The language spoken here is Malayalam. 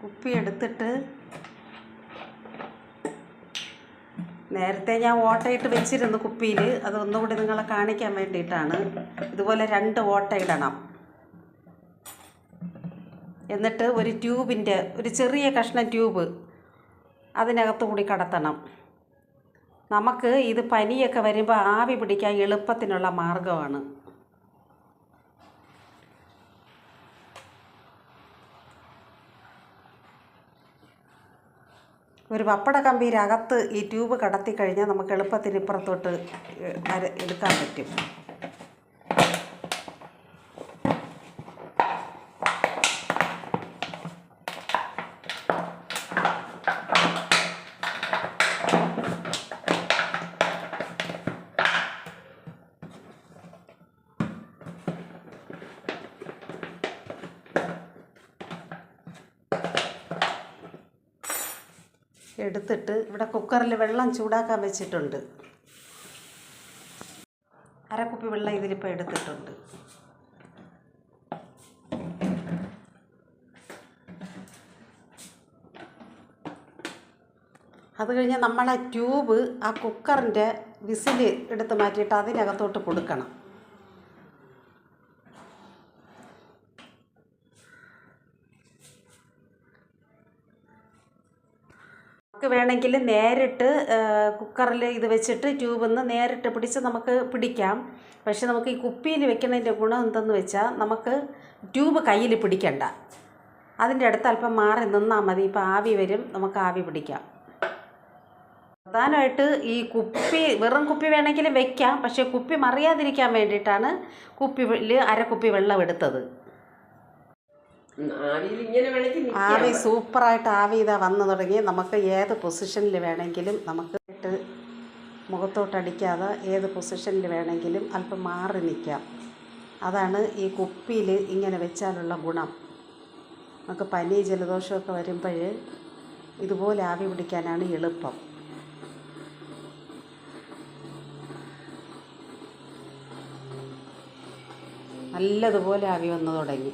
കുപ്പി എടുത്തിട്ട് നേരത്തെ ഞാൻ ഓട്ടയിട്ട് വെച്ചിരുന്നു കുപ്പിയിൽ അത് ഒന്നുകൂടി നിങ്ങളെ കാണിക്കാൻ വേണ്ടിയിട്ടാണ്. ഇതുപോലെ രണ്ട് ഓട്ട ഇടണം. എന്നിട്ട് ഒരു ട്യൂബിന്റെ ഒരു ചെറിയ കഷ്ണം ട്യൂബ് അതിനകത്ത് കൂടി കടത്തണം. നമുക്ക് ഇത് പനിയൊക്കെ വരുമ്പോൾ ആവി പിടിക്കാൻ എളുപ്പത്തിനുള്ള മാർഗമാണ് ഒരു പപ്പട കമ്പിയുടെ അകത്ത് ഈ ട്യൂബ് കടത്തി കഴിഞ്ഞാൽ നമുക്ക് എളുപ്പത്തിന് ഇപ്പുറത്തോട്ട് എടുക്കാൻ പറ്റും. എടുത്തിട്ട് ഇവിടെ കുക്കറിൽ വെള്ളം ചൂടാക്കാൻ വെച്ചിട്ടുണ്ട്. അരക്കുപ്പി വെള്ളം ഇതിലിപ്പോൾ എടുത്തിട്ടുണ്ട്. അത് കഴിഞ്ഞ് നമ്മളെ ട്യൂബ് ആ കുക്കറിന്റെ വിസിൽ എടുത്ത് മാറ്റിയിട്ട് അതിനകത്തോട്ട് കൊടുക്കണം. നമുക്ക് വേണമെങ്കിൽ നേരിട്ട് കുക്കറിൽ ഇത് വെച്ചിട്ട് ട്യൂബിൽ നിന്ന് നേരിട്ട് പിടിച്ച് നമുക്ക് പിടിക്കാം. പക്ഷെ നമുക്ക് ഈ കുപ്പിയിൽ വെക്കുന്നതിന്റെ ഗുണം എന്തെന്ന് വെച്ചാൽ നമുക്ക് ട്യൂബ് കയ്യിൽ പിടിക്കണ്ട. അതിന്റെ അടുത്ത് അല്പം മാറി നിന്നാൽ മതി. ഇപ്പോൾ ആവി വരും നമുക്ക് ആവി പിടിക്കാം. പ്രധാനമായിട്ട് ഈ കുപ്പി വെറും കുപ്പി വേണമെങ്കിൽ വെക്കാം. പക്ഷേ കുപ്പി മറിയാതിരിക്കാൻ വേണ്ടിയിട്ടാണ് കുപ്പിയിൽ അരക്കുപ്പി വെള്ളം എടുത്തത് ആവിയിൽ ഇങ്ങനെ വേണമെങ്കിൽ നിൽക്കാം. ആവി സൂപ്പറായിട്ട് ആവി ഇതാ വന്നു തുടങ്ങി. നമുക്ക് ഏത് പൊസിഷനിൽ വേണമെങ്കിലും നമുക്ക് മുഖത്തോട്ടടിക്കാതെ ഏത് പൊസിഷനിൽ വേണമെങ്കിലും അല്പം മാറി നിൽക്കാം അതാണ് ഈ കുപ്പിയിൽ ഇങ്ങനെ വെച്ചാലുള്ള ഗുണം. നമുക്ക് പനി ജലദോഷമൊക്കെ വരുമ്പോൾ ഇതുപോലെ ആവി പിടിക്കാനാണ് എളുപ്പം. നല്ലതുപോലെ ആവി വന്നു തുടങ്ങി.